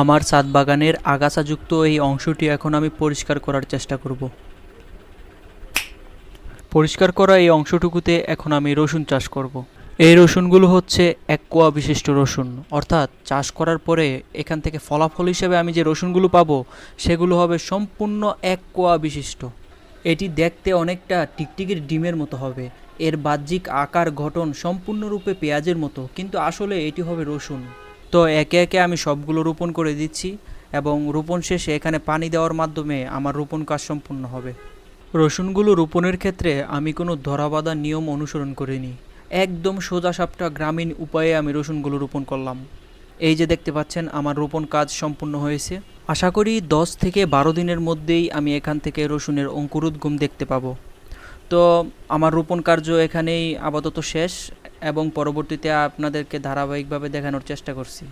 আমার ছাদ বাগানের আগাছাযুক্ত এই অংশটি এখন আমি পরিষ্কার করার চেষ্টা করব। পরিষ্কার করা এই অংশটুকুতে এখন আমি রসুন চাষ করব। এই রসুনগুলো হচ্ছে এক কোয়া বিশিষ্ট রসুন। অর্থাৎ চাষ করার পরে এখান থেকে ফলাফল হিসেবে আমি যে রসুনগুলো পাবো, সেগুলো হবে সম্পূর্ণ এক কোয়া বিশিষ্ট। এটি দেখতে অনেকটা টিকটিকির ডিমের মতো হবে। এর বাহ্যিক আকার, গঠন সম্পূর্ণরূপে পেঁয়াজের মতো। কিন্তু আসলে এটি হবে রসুন। তো একে একে আমি সবগুলো রোপণ করে দিচ্ছি এবং রোপণ শেষে এখানে পানি দেওয়ার মাধ্যমে আমার রোপণ কাজ সম্পূর্ণ হবে। রসুনগুলো রোপণের ক্ষেত্রে আমি কোনো ধরাবাধা নিয়ম অনুসরণ করিনি। একদম সোজা সাপটা গ্রামীণ উপায়ে আমি রসুনগুলো রোপণ করলাম। এই যে দেখতে পাচ্ছেন, আমার রোপণ কাজ সম্পূর্ণ হয়েছে। আশা করি দশ থেকে বারো দিনের মধ্যেই আমি এখান থেকে রসুনের অঙ্কুরোদ্গম দেখতে পাবো। তো আমার রোপণ কার্য এখানেই আপাতত শেষ। এবং পরবর্তীতে আপনাদেরকে ধারাবাহিকভাবে দেখানোর চেষ্টা করছি।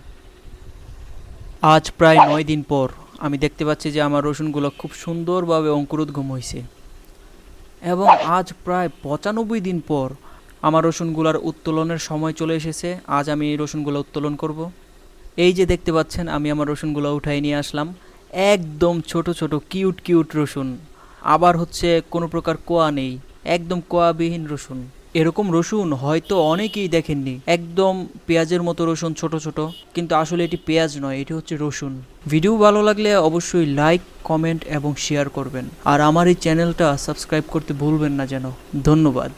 আজ প্রায় নয় দিন পর আমি দেখতে পাচ্ছি যে আমার রসুনগুলো খুব সুন্দরভাবে অঙ্কুরোদ্গম হয়েছে এবং আজ প্রায় পঁচানব্বই দিন পর আমার রসুনগুলার উত্তোলনের সময় চলে এসেছে। আজ আমি এই রসুনগুলো উত্তোলন করব। এই যে দেখতে পাচ্ছেন, আমি আমার রসুনগুলো উঠাই নিয়ে আসলাম। একদম ছোট ছোট, কিউট কিউট রসুন। আবার হচ্ছে কোনো প্রকার কোয়া নেই। একদম কোয়াবিহীন রসুন। এরকম রসুন হয়তো অনেকেই দেখেননি। একদম পেঁয়াজের মতো রসুন ছোট ছোট, কিন্তু আসলে এটি পেঁয়াজ নয়, এটি হচ্ছে রসুন। ভিডিও ভালো লাগলে অবশ্যই লাইক, কমেন্ট এবং শেয়ার করবেন। আর আমার এই চ্যানেলটা সাবস্ক্রাইব করতে ভুলবেন না যেন। ধন্যবাদ।